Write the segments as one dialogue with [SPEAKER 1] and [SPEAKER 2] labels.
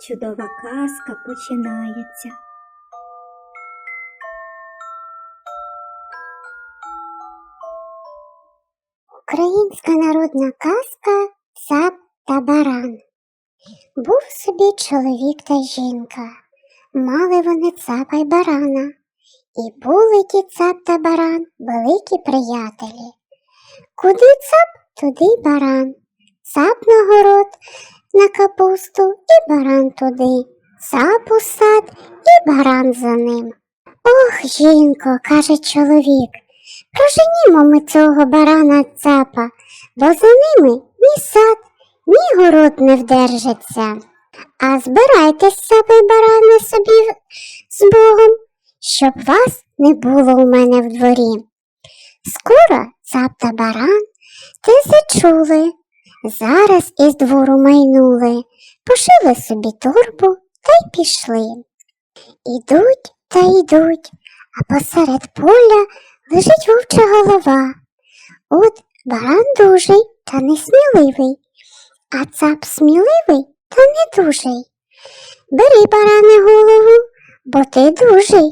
[SPEAKER 1] чудова казка починається.
[SPEAKER 2] Українська народна казка Цап та баран. Був собі чоловік та жінка. Мали вони цапа й барана. І були ті цап та баран великі приятелі. Куди цап, туди й баран. Цап на город на капусту і баран туди. Цап у сад і баран за ним. Ох, жінко, каже чоловік, Проженімо ми цього барана цапа, бо за ними ні сад, ні город не вдержаться. А збирайтесь, цапи й барани, собі з Богом, щоб вас не було у мене в дворі. Скоро цап та баран те зачули, зараз із двору майнули, пошили собі торбу та й пішли. Ідуть та йдуть, а посеред поля лежить вовча голова. От баран дужий та несміливий, а цап сміливий та не дужий. Бери, баране, голову, бо ти дужий.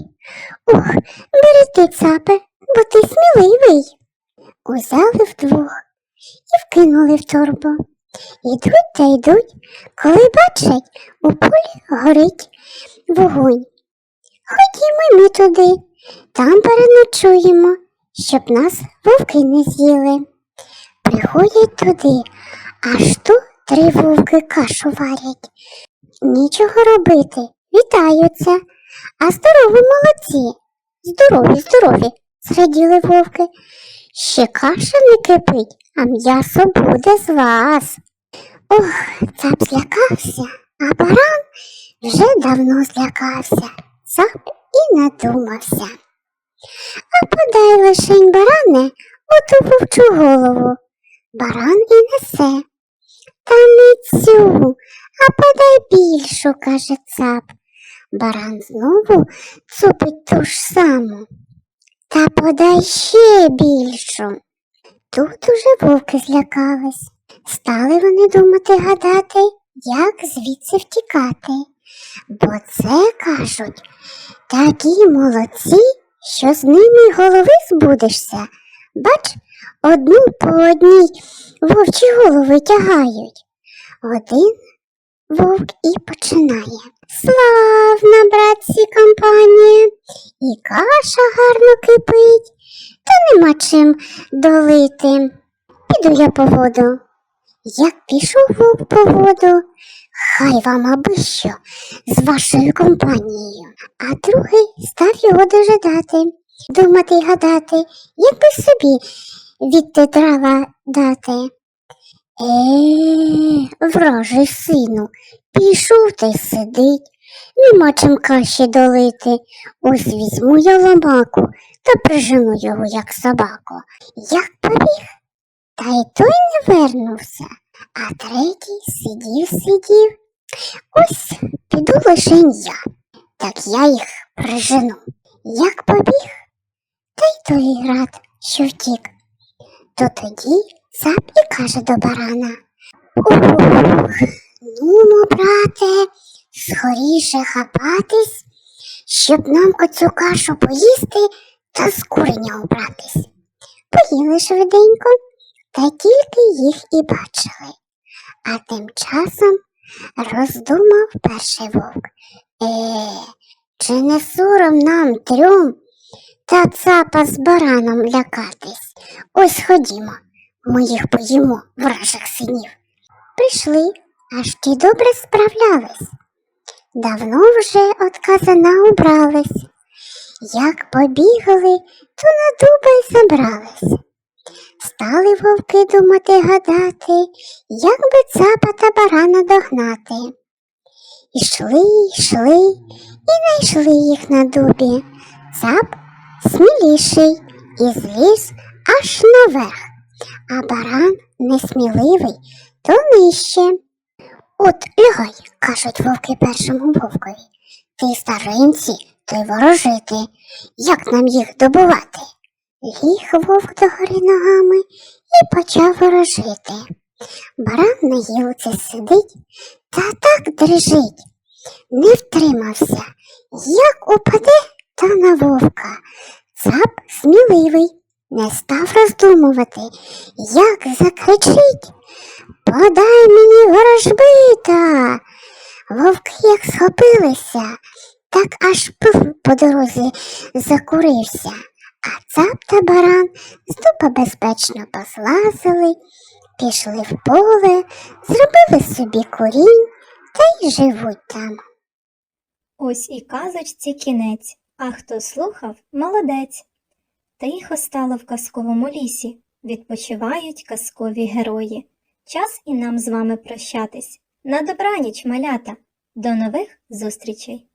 [SPEAKER 2] Ух, бери ти, цапе, бо ти сміливий. Узяли вдвох і вкинули в торбу. Ідуть та йдуть, коли бачать, у полі горить вогонь. Ходімо ми туди, там переночуємо, щоб нас вовки не з'їли. Приходять туди, аж тут три вовки кашу варять. Нічого робити, вітаються, а здорові молодці. Здорові, здорові, зраділи вовки. Ще каша не кипить, а м'ясо буде з вас. Ох, цап злякався, а баран вже давно злякався. Цап і надумався. А подай лишень баране оту вовчу голову. Баран і несе. Та не цю, а подай більшу, каже цап. Баран знову цупить ту ж саму. Та подай ще більшу. Тут уже вовки злякались. Стали вони думати гадати, як звідси втікати. Бо це, кажуть, такі молодці, що з ними голови збудешся. Бач, одну по одній вовчі голови тягають. Один вовк і починає. Славна, братці, компанія, і каша гарно кипить, та нема чим долити. Піду я по воду. Як пішов вовк по воду, хай вам аби що з вашою компанією, а другий став його дожидати, думати й гадати, як би собі від те дрова дати. Е, вражий сину, пішов та й сидить, нема чим каші долити. Ось візьму я ломаку та прижену його, як собаку. Як побіг, та й той не вернувся, а третій сидів, сидів. Ось піду лишень я, так я їх прижену. Як побіг, та й той рад, що втік. То тоді цап і каже до барана. Ух, нумо, брате, скоріше хапатись, щоб нам оцю кашу поїсти та з куреня убратись. Поїли швиденько, та тільки їх і бачили. А тим часом роздумав перший вовк. Е, чи не сором нам трьом та цапа з бараном лякатись? Ось ходімо, ми їх поїмо, вражих синів. Прийшли, аж ті добре справлялись. Давно вже от казана убрались. Як побігали, то на дуба й забрались. Стали вовки думати гадати, як би цапа та барана догнати. Ішли, йшли і знайшли їх на дубі. Цап сміліший і зліз аж наверх, а баран несміливий, то нижче. От лягай, кажуть вовки першому вовкові. Ти старинці, то ворожити. Як нам їх добувати? Ліг вовк догори ногами і почав ворожити. Баран на гілці сидить та так дрижить. Не втримався. Як упаде, та на вовка. Цап сміливий, не став роздумувати, як закричить. Подай мені ворожбита. Вовки як схопилися, так аж пив по дорозі закурився, а цап та баран з безпечно позлазили, пішли в поле, зробили собі курінь та й живуть там.
[SPEAKER 1] Ось і казочці кінець, а хто слухав, молодець. Тихо стало в казковому лісі, відпочивають казкові герої. Час і нам з вами прощатись. На добраніч, малята. До нових зустрічей!